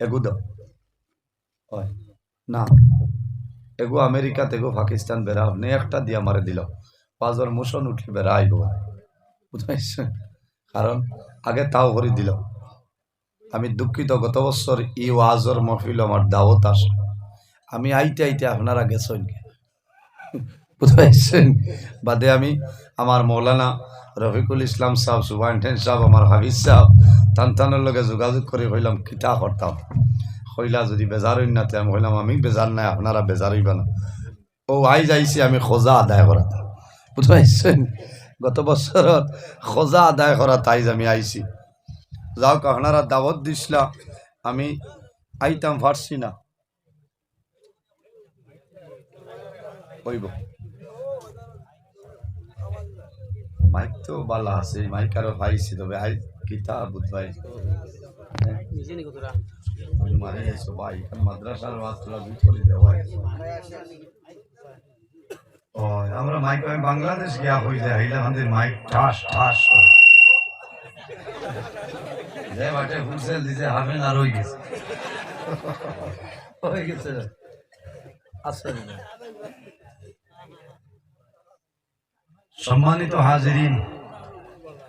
এগু দাও হয়। না। এগু আমেরিকা তেগু পাকিস্তান বেড়া নে একটা দিয়া মারে দিল। পাঁচর মোশন উঠলে বেড়া আইব। বুঝতে কারণ আগে তাও করে দিল। আমি দুঃখিত গত বছর ই ওয়াজর মহফিল আমার দাওয়াত আস। আমি আইতে আইতে আপনারা গেছেন বুঝতে পারছেন বাদে আমি আমার মৌলানা রফিকুল ইসলাম সাহেব সুবাইনটেন সাহেব আমার হাফিজ সাহেব টান টানের লগে যোগাযোগ করে হইলাম কিতা করতাম হইলা যদি বেজার হইন না আমি হইলাম আমি বেজার নাই, আপনারা বেজার হইবা না। ও, আই যাইছি, আমি খোঁজা আদায় করা বুঝতে গত বছরত খোঁজা আদায় করা তাই আমি আইছি। যাওক, আপনারা দাওয়াত দিছিলা, আমি আইতাম পারছি না। হইব। মাইক তো বালা আছে, মাইক আরও পাইছি তবে আই কিতা বুধবাই ভাই এখন মাদ্রাসার তোলা দুই করে দেওয়া আমরা মাইক আমি বাংলাদেশ গিয়া হইলে হাইলে আমাদের মাইক ঠাস ঠাস করে যে বাটে হুসেল দিছে হাফে না রই গেছে হয়ে গেছে সম্মানিত হাজিরিন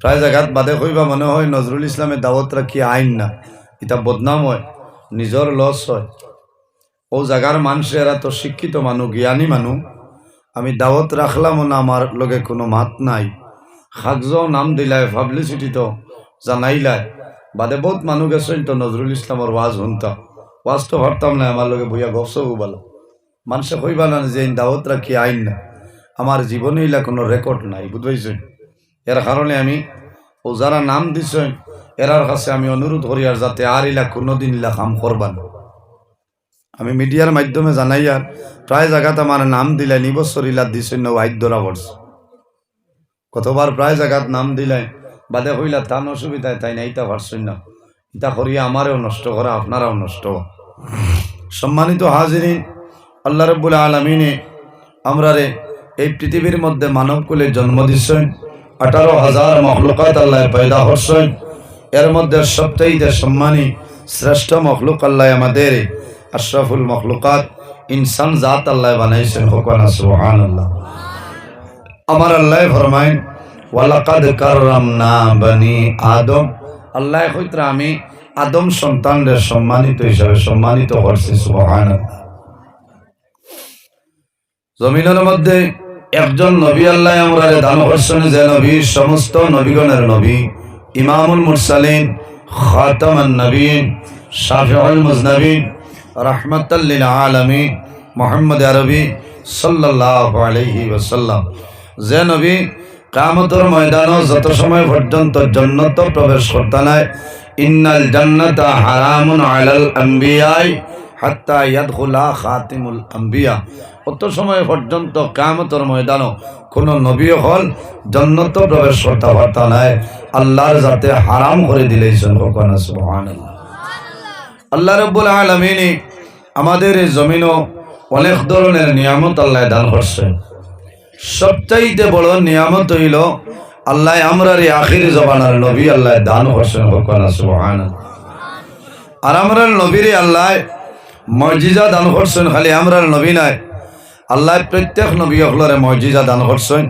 প্রায় জায়গাত বাদে কইবা মনে হয় নজরুল ইসলামের দাওয়াত রাখি আইন না। এটা বদনাম হয়, নিজর লস হয়। ও জায়গার মানুষ এরা তো শিক্ষিত মানুষ জ্ঞানী মানুষ আমি দাওয়াত রাখলাম না, আমার লগে কোনো মাত নাই। খাগজ নাম দিলাই পাবলিসিটি তো জানাইলাই বাদে বহুত মানুষ গেছেন তো নজরুল ইসলামের ওয়াজ শুনতাম ওয়াজ তো ভাবতাম না আমার লগে বইয়া গপসব বলো। মানুষে কইবা না যে দাওয়াত রাখি আইন না। আমার জীবনে কোনো রেকর্ড নাই, বুঝবাইছেন? এর কারণে আমি ও যারা নাম দিছেন এরার কাছে আমি অনুরোধ করি আর যাতে আর ইলা কোনোদিন ইলা কাম করবা না আমি মিডিয়ার মাধ্যমে জানাই আর প্রায় জায়গাত আমার নাম দিলে নিবছর ইলা দিছেন না ওয়াইদ্যরা বর্ষ কতবার প্রায় জায়গাত নাম দিলাই বাদে হইলা তান অসুবিধায় তাই না ইটা পারছেন না। ইটা করিয়া আমারও নষ্ট করা, আপনারাও নষ্ট। সম্মানিত হাজিরিন, আল্লাহ রব্বুল আলমিনে আমরা রে এই পৃথিবীর মধ্যে মানবকুলে জন্ম দিচ্ছেন আঠারো হাজার মখলুকাত আল্লাহ পয়দা হচ্ছেন এর মধ্যে সবচাইতে সম্মানী শ্রেষ্ঠ মখলুক আল্লাহ আমাদের আশরাফুল মখলুকাত ইনসান জাত আল্লাহ বানাইছেন হোকানা সুহান আল্লাহ আমার আল্লাহ ফরমাইন, ওয়ালাকাদ কাররামনা বনি আদম। আল্লাহ কইত্রা, আমি আদম সন্তানদের সম্মানিত হিসাবে সম্মানিত করছি, সুবহানাল্লাহ। জমিনের মধ্যে একজন নবী আল্লাহ আমরা দান করছেন যে নবী, সমস্ত নবীগণের নবী, ইমামুল মুরসালিন, খাতামান নবীন, শাফিউল মুজনবিন রাহমাতাল্লিল আলামিন, মোহাম্মদ আরবি সাল্লাল্লাহু আলাইহি ওয়াসাল্লাম। যে নবী কামতর ময়দানও যত সময় পর্যন্ত জন্নত প্রবেশ করতে নাই, ইন্নাল জান্নাতা হারামুন আলাল আম্বিয়াই হাত্তা ইয়াদখুলা খাতিমুল আম্বিয়া। অত সময় পর্যন্ত কামতর ময়দানও কোন নবী হল জন্নত প্রবেশ করতে পারতা নাই। আল্লাহর যাতে হারাম করে সুবহানাল্লাহ। আল্লাহ রব্বুল আলমিনী আমাদের এই জমিনও অনেক ধরনের নিয়ামত আল্লাহ দান করছেন সবচাইতে বড় নিয়ামত হইল, আল্লাহ আমরার আখির জবানার নবী আল্লাহ দান করছেন সুবহানাল্লাহ। আর আমরার নবীরে আল্লাহ মর্জিজা দান করছেন, খালি আমরার নবী নাই। আল্লাহ প্রত্যেক নবী অকলরে মর্জিজা দান করছেন।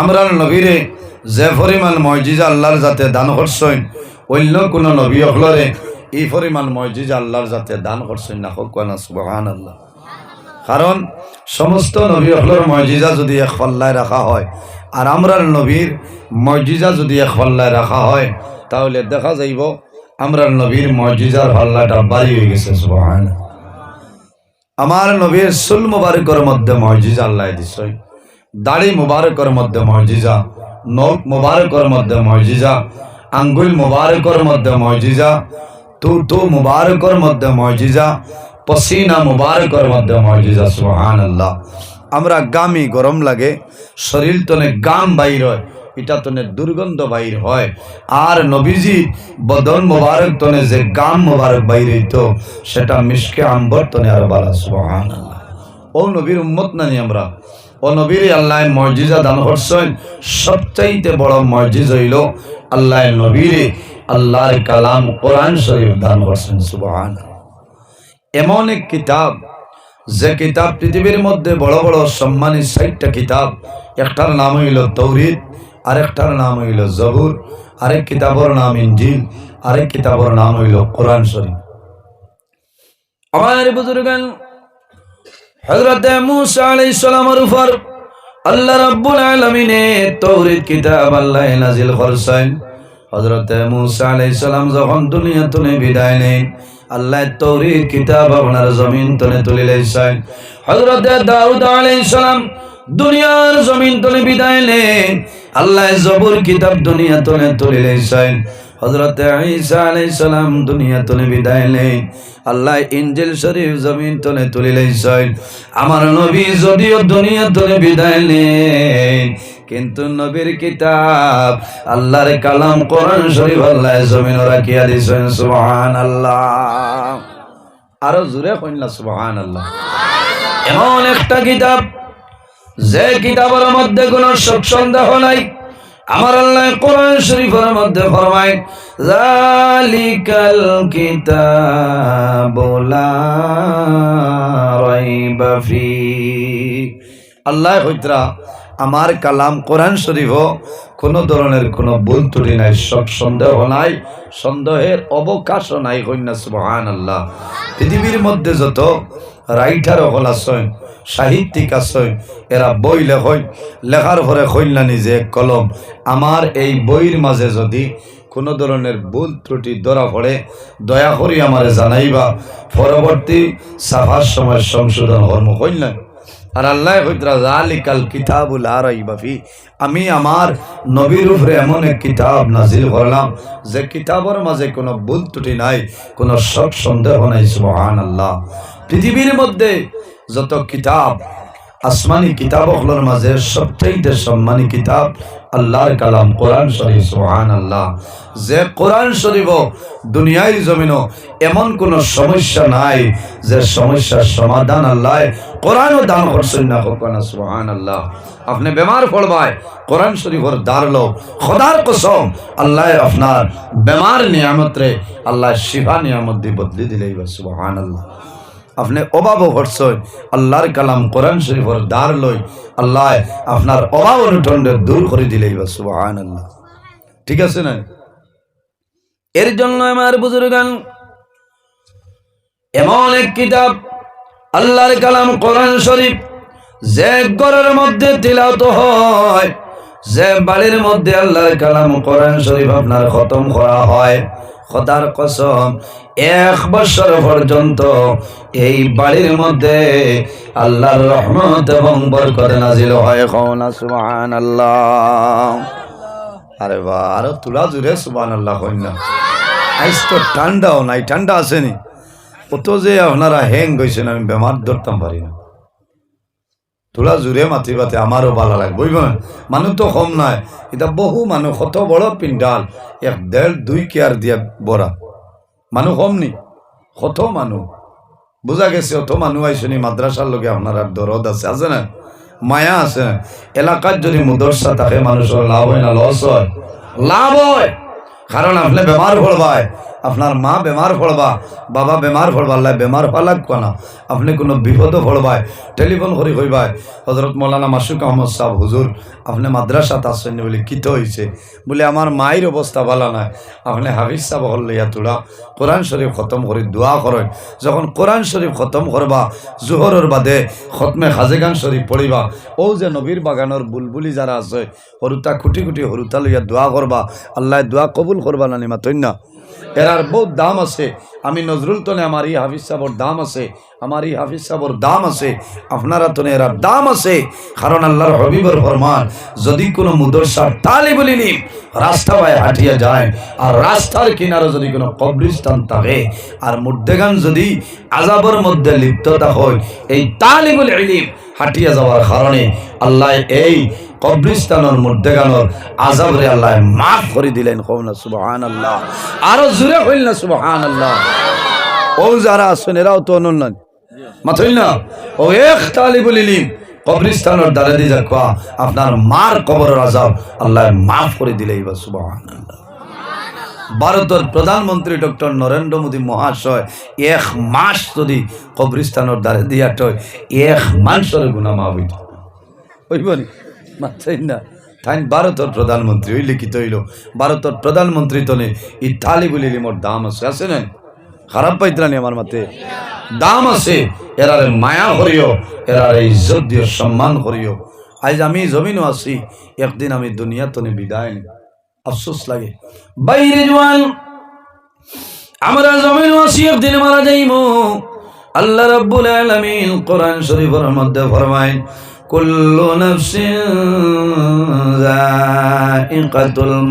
আমরার নবীরে যে পরিমাণ মর্জিজা আল্লাহর যাতে দান করছেন, অন্য কোনো নবী অকলরে এই পরিমাণ মর্জিজা আল্লাহর যাতে দান করছেন না, হোক না সুবহান আল্লাহ কারণ সমস্ত নবী অকলর মর্জিজা যদি এক ফল্লায় রাখা হয়, আর আমরার নবীর মর্জিজা যদি এক ফল্লায় রাখা হয়, তাহলে দেখা যাইব, আমরার নবীর মর্জিজার ফল্লাটা বাড়ি হয়ে গেছে সুবহান আমার নবীর সুল মুবারকের মধ্যে মসজিদ আল্লাহ দিছই দাড়ি মুবারকের মধ্যে মসজিজা নখ মুবারকের মধ্যে মসজিজা আঙ্গুল মুবারকের মধ্যে মসজিজা তু তু মুবারকের মধ্যে মসজিজা পসিনা মুবারকের মধ্যে মজিজা সুহান আল্লাহ আমরা গামি গরম লাগে, শরীর তনে গাম বাইর এটা তনে দুর্গন্ধ বাইর হয়। আর নবীজি বদন মুবারক তনে যে গাম মুবারক বাইর হইতো, সেটা মিশকে আম্বর তনে আর বালা সুহান ও নবীর উম্মত নানি আমরা। ও নবীর আল্লাহ মসজিদা দান করছেন। সবচাইতে বড় মসজিদ হইল আল্লাহ নবীর আল্লাহর কালাম কোরআন শরীফ দান করছেন সুবহান এমন এক কিতাব, যে কিতাব পৃথিবীর মধ্যে বড় বড় সম্মানী ষাটটা কিতাব, একটার নাম হইল তৌরিদ আরেকটার নাম হইল জবুর, আরেক কিতাবর নাম ইঞ্জিল আরেক কিতাবর নাম হইল কোরআন শরীফ। আমার বুজুর্গান আলাইহিস সালামের উপর আল্লাহ রাব্বুল আলামিনে তৌরিদ কিতাব আল্লাহ করছেন। হযরত আলাইহিস সালাম যখন দুনিয়া বিদায় নেন, আল্লাহ তৌরিদ কিতাব আপনার জমিন তলে তুলে লাইছেন হযরত দাউদ আলাইহিস সালাম দুনিয়ার জমিন তলে বিদায় নেন আল্লাহ জবুর কিতাব দুনিয়া তলে তুলে লাইছেন হজরত ঈসা আলাইহিস সালাম দুনিয়া তলে বিদায় নেই আল্লাহ ইনজিল শরীফ জমিন তলে তুলে লাইছেন আমার নবী যদিও দুনিয়া তলে বিদায় নেই কিন্তু নবীর কিতাব, আল্লাহর কালাম কোরআন শরীফ আল্লাহ জমিন রাখিয়া দিছেন সুবহানাল্লাহ। আরও জোরে কইনা সুবহানাল্লাহ। এমন একটা কিতাব যে কিতাবের মধ্যে কোনো সব সন্দেহ নাই, আমার আল্লাহ কোরআন শরীফের মধ্যে আল্লাহ হইতরা আমার কালাম কোরআন শরীফ কোনো ধরনের কোনো ভুল ত্রুটি নাই সব সন্দেহ নাই, সন্দেহের অবকাশও নাই কন্যা সুবহান আল্লাহ পৃথিবীর মধ্যে যত রাইটার হল আছেন সাহিত্যিক আছেন এরা বই লেখেন লেখার পরে কইলা নিজে কলম। আমার এই বইয়ের মাঝে যদি কোনো ধরনের ভুল ত্রুটি ধরা পড়ে দয়া করি আমারে জানাইবা পরবর্তী সাফার সময় সংশোধন কর্ম কইলেন আর আল্লাহ জালিকাল কিতাবুল আরাইবাফি আমি আমার নবীর উপরে এমন এক কিতাব নাজিল করলাম যে কিতাবের মাঝে কোনো ভুল ত্রুটি নাই কোনো শক সন্দেহ নাই সুবহান আল্লাহ পৃথিবীর মধ্যে যত কিতাব, আসমানি কিতাবগুলোর মাঝে সবচাইতে সম্মানী কিতাব আল্লাহর কালাম কোরআন শরীফ সুহান আল্লাহ যে কোরআন শরীফ দুনিয়ার জমিনও এমন কোন সমস্যা নাই যে সমস্যার সমাধান আল্লাহ কোরআনও দান করছেন না হোক না সুহান আল্লাহ আপনি বেমার পড়বায় কোরআন শরীফর দাঁড়লো খোদার কসম, আল্লাহ আপনার বেমার নিয়ামত রে আল্লাহ শিফা নিয়ামত দিয়ে বদলি দিলেই সুহান আল্লাহ আপনি অভাব ভরসই আল্লাহর কালাম কোরআন শরীফর দ্বার লই আল্লাহ আপনার অভাব অনুঠন্ড দূর করে দিলেই বা সুবহান আল্লাহ ঠিক আছে না? এর জন্য আমার বুজুর্গান, এমন এক কিতাব, আল্লাহর কালাম কোরআন শরীফ যে ঘরের মধ্যে তিলাওত হয়, যে বাড়ির মধ্যে আল্লাহর কালাম কোরআন শরীফ আপনার খতম করা হয়। খোদার কসম এক বছর পর্যন্ত এই বাড়ির মধ্যে আল্লাহর রহমত এবং বরকত নাজিল হয়। কওনা সুবহানাল্লাহ। আরে বা, আরও তুলা জুড়ে সুবহান আল্লাহ কই না। আইস তো ঠান্ডাও নাই, ঠান্ডা আসেনি কত যে আপনারা হ্যাং গইছেন আমি বেমার ধরতাম পারি না। তোলা জোরে মাতি পাতে আমারও ভালো লাগে, বুঝব না? মানুষ তো কম নাই। এটা বহু মানুষ কত বড় পিন্ডাল এক দেড় দুই কেয়ার দিয়া বড়া। মানুষ কম নি? কত মানুষ বোঝা গেছে, অত মানুষ আইসনি মাদ্রাসার লগে আপনার আর দরদ আছে আছে না মায়া আছে। এলাকার যদি মুদরসা থাকে মানুষের লাভ হয় না লস হয়? লাভ হয়। কারণ আপনি বেমার পড়বায় আপনার মা বেমার পড়বা, বাবা বেমার পড়বা, আল্লাহ বেমার হওয়া পালাক না। আপনি কোনো বিপদও পড়বায় টেলিফোন করে কইবায় হজরত মৌলানা মাসুক আহমদ সাহ হুজুর, আপনি মাদ্রাসাত আসেন বলে কিত হয়েছে বলে, আমার মায়ের অবস্থা ভালো নাই। আপনি হাফিজ সাহ হল লইয়া তোলা, কোরআন শরীফ খতম করে দোয়া করেন। যখন কোরআন শরীফ খতম করবা, জোহরের বাদে খতমে খাজেগান শরীফ পড়িবা, ও যে নবীর বাগানের বুলবুলি যারা আছে, হরুতা খুটি খুটি হরুতা লইয়া দোয়া করবা, আল্লাহ দোয়া কবুল করবা না নিমা এরার বহুত দাম আছে। আমি নজরুল তনে আমার এই হাফিজ সাহর দাম আছে। আমার এই হাফিজ সাহর দাম আছে। আপনারা তনে এরার দাম আছে। কারণ আল্লাহর হবিবর ফরমান, যদি কোনো মুদরসার তালি বলিনি রাস্তা পায়ে হাঁটিয়ে যায়। আর রাস্তার কিনারে যদি কোনো কবরিস্তান থাকে, আর মুর্দেগান যদি আজাবের মধ্যে লিপ্ততা হয় এই তালিবুল ইলিম হাঁটিয়ে যাওয়ার কারণে আল্লাহ এই কবরিস্তানের মুর্দেগানোর আজাবরে আল্লাহ মাফ করে দিলেন কম না সুবহান আল্লাহ আরও জুড়ে হইল না সুবহান আল্লাহ ও যারা আছেন, এরাও তো অনন্য। মাথইল না ও এক তালিবুল ইলিম কবরিস্তানের দ্বারা দিয়ে যাক আপনার মার কবরের আজাব আল্লাহ মাফ করে দিলেই বা সুবহান ভারতের প্রধানমন্ত্রী ডক্টর নরেন্দ্র মোদী মহাশয় এক মাস যদি কবরিস্তানের দ্বারে দিয়া এক মানুষের গুণা মা হইত। হইবনি মাত্রাই না। তাই ভারতের প্রধানমন্ত্রী ওই লিখিত হইল, ভারতের প্রধানমন্ত্রী তনে ই থালি বলি মোর দাম আছে আছে না খারাপ পাইতরানি আমার মাতে দাম আছে, এরারে মায়া করিও, এরারে ইজ্জত দিও, সম্মান করিও। আজ আমি জমিনও আছি, একদিন আমি দুনিয়া তনে বিদায় নিই আফসোস লাগে। বাইরে জওয়ান আমরা জমিন আছি, একদিন মারা যাইব আল্লাহ রাব্বুল আলামিন কোরআন শরীফের মধ্যে ফরমায় কুল্লু নফসিন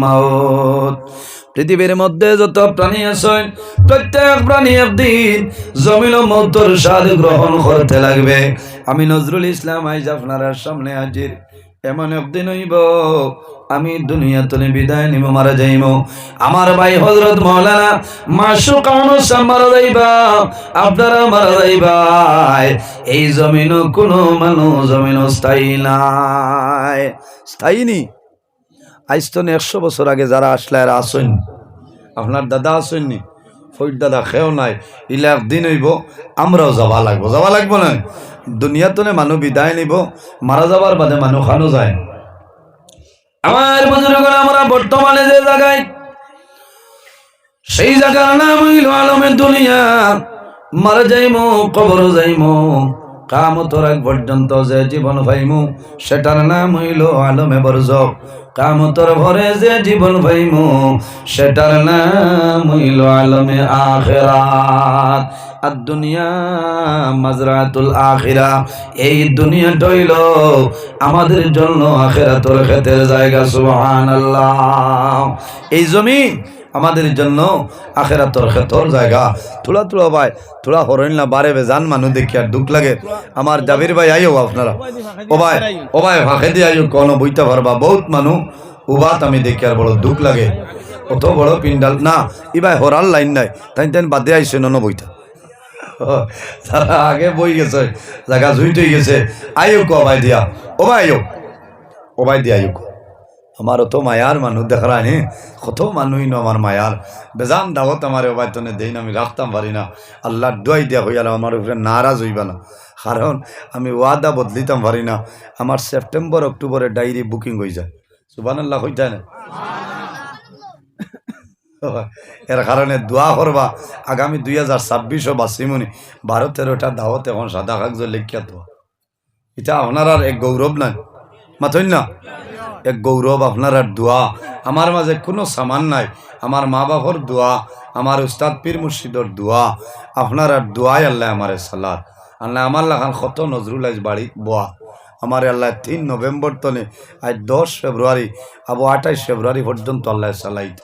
মাউত। পৃথিবীর মধ্যে যত প্রাণী আছে, প্রত্যেক প্রাণী একদিন জমিন মৌতর স্বাদ গ্রহণ করতে লাগবে। আমি নজরুল ইসলাম আইজ আপনার সামনে হাজির। এমন একদিন হইব আমি দুনিয়া তুলে বিদায় নিব, মারা যাইব। আমার ভাই হজরত মৌলানা মাসু কাউনো মারা যাইবা, আপনারা মারা যাইবা। এই জমিন কোনো মানুষ জমিন স্থায়ী নাই। স্থায়ী নি? আজ তো একশো বছর আগে যারা আসলে আর আসেন। আপনার দাদা আসেননি ফৈর দাদা খেয়েও নাই। ইলে একদিন হইব, আমরাও যাবা লাগবো। যাবা লাগবো না? দুনিয়াতনে মানুষ বিদায় নিব, মারা যাবার বাদে মানুষ খানো যায়। আমার বুজুর্গরা আমরা বর্তমানে যে জায়গায়, সেই জায়গার নাম হইল আলমের দুনিয়া। মারা যাইমু, কবর যাইমু, কামতর আগ পর্যন্ত যে জীবন ভাইমু সেটার নাম হইল আলমে বরজক কামতর ভরে যে জীবন ভাইমু সেটার নাম হইল আলমে আখেরাত। দুনিয়া মাজরাতুল আখিরা। এই দুনিয়া হইল আমাদের জন্য আখেরাতুল খেতের জায়গা, সুবহানাল্লাহ। এই জমিন আমাদের জন্য আখেরাতর খেতর জায়গা। থোড়া থোড়া ভাই থোড়া হরইন না, বারে জান মানুষ দেখি আর দুঃখ লাগে। আমার জাবির ভাই, আইও আপনারা। ও ভাই ও ভাই, ফাঁকে দিয়ে আইও, কোনো বইতে পারবা বহুত মানুষ উবাত আমি দেখি আর বড় দুঃখ লাগে। অত বড় পিন্ডাল না, ই ভাই, হরার লাইন নাই। তাই তাই বাদে আইসে নন বইটা। আগে বই গেছে, জায়গা জুইতে গেছে। আইও ক ভাই দিয়া ও ভাই আইও ও দিয়া আইও আমার অত মায়ার মানুষ দেখা নি। কত মানুষই ন আমার মায়ার বেজান দাওয়াত আমার অবায়তনে দেই না, আমি রাখতাম পারি না। আল্লাহর দোয়াই দিয়া হইয়াল আমার উপরে নারাজ হইবা না কারণ আমি ওয়াদা বদলিতাম পারি না। আমার সেপ্টেম্বর অক্টোবরে ডায়েরি বুকিং হয়ে যায়। সুবান আল্লাহ হয়ে না? এর কারণে দোয়া করবা। আগামী দুই হাজার ছাব্বিশও বাসিমনি ভারতের ওটা দাওয়াত এখন সাদা কাগজ লেখিয়া তো এটা আপনার আর এক গৌরব নাই। মাথইন না এক গৌরব আপনার আর দোয়া। আমার মাঝে কোনো সামান নাই। আমার মা বাবার দোয়া, আমার উস্তাদ পীর মুর্শিদর দোয়া। আপনার আর দোয়াই আল্লাহ আমার সালাদ আল্লাহ আমার লাগান কত নজরুল আজ বাড়ি বোয়া। আমার আল্লাহ তিন নভেম্বর তনে আজ দশ ফেব্রুয়ারি, আবু আঠাইশ ফেব্রুয়ারি পর্যন্ত আল্লাহ সালাইত।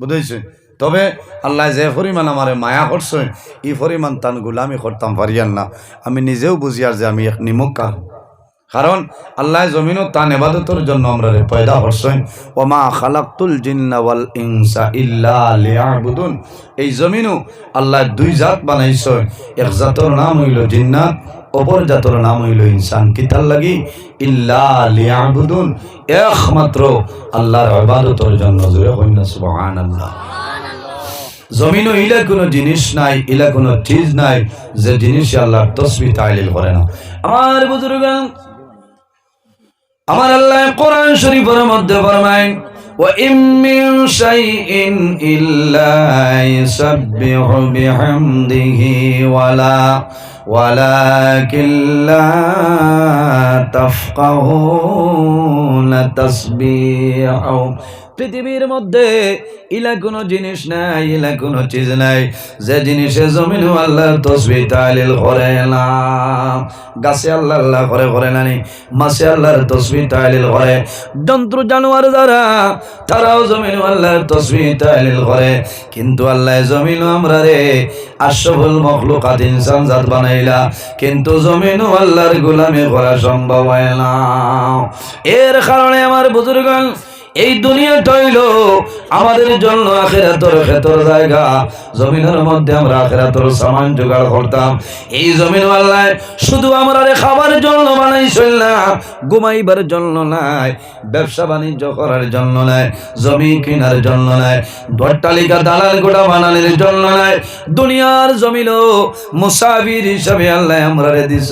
বুঝেছেন? তবে আল্লাহ যে পরিমাণ আমার মায়া করছেন, এই পরিমাণ তান গুলামি করতাম পারিয়ান না। আমি নিজেও বুঝি আর যে আমি এক নিমক্কা কারণ আল্লাহ জমিনও তান এবাদতর জন্য আমরা পয়দা করছেন। ওমা খালাকুল জিন্না ওয়াল ইনসা ইল্লা এই জমিনও আল্লাহ দুই জাত বানাইছেন। এক জাতর নাম হইল জিন্নাত অপর জাতর নাম হইল ইনসান কিতার লাগি ইল্লা লিয়াবুদুন একমাত্র আল্লাহর ইবাদতর জন্য জুড়ে হইন সুবহানাল্লাহ জমিনও ইলা কোনো জিনিস নাই ইলা কোনো চিজ নাই যে জিনিস আল্লাহর তসবি তাইলিল করে না আমার বুজুর্গ আমার আল্লাহ কোরআন শরীফের মধ্যে ফরমায় وإن من شيء إلا يسبح بحمده ولا ولكن لا تفقهون تسبيحهم পৃথিবীর মধ্যে ইলা কোনো জিনিস নাই, ইলা কোনো চিজ নাই। যে জিনিসে জমিন আল্লাহর তসবি তালিল করে না। গাছে আল্লাহ আল্লাহ করে করে না নি? মাছে আল্লাহর তসবি তালিল করে। জন্তু জানোয়ার দ্বারা তারাও জমিন আল্লাহর তসবি তালিল করে। কিন্তু আল্লাহ জমিন আমরা রে আশফুল মখলুকাত ইনসান জাত বানাইলা। কিন্তু জমিন আল্লাহর গোলামি করা সম্ভব হয় না। এর কারণে আমার বুজুর্গান এই দুনিয়াটা হইল আমাদের জন্য আখেরাতর ক্ষেতর জায়গা। জমিনের মধ্যে আমরা আখেরাতর সামান জোগাড় করতাম। এই জমিন আল্লাহ, শুধু আমরা খাবার জন্য বানাইছিল না, ঘুমাইবার জন্য নাই, ব্যবসা বাণিজ্য করার জন্য নাই, জমি কেনার জন্য নাই দরটালিকা দালাল গোটা বানানোর জন্য নাই। দুনিয়ার জমিল মুসাফির হিসাবে আল্লাহ আমরা দিছ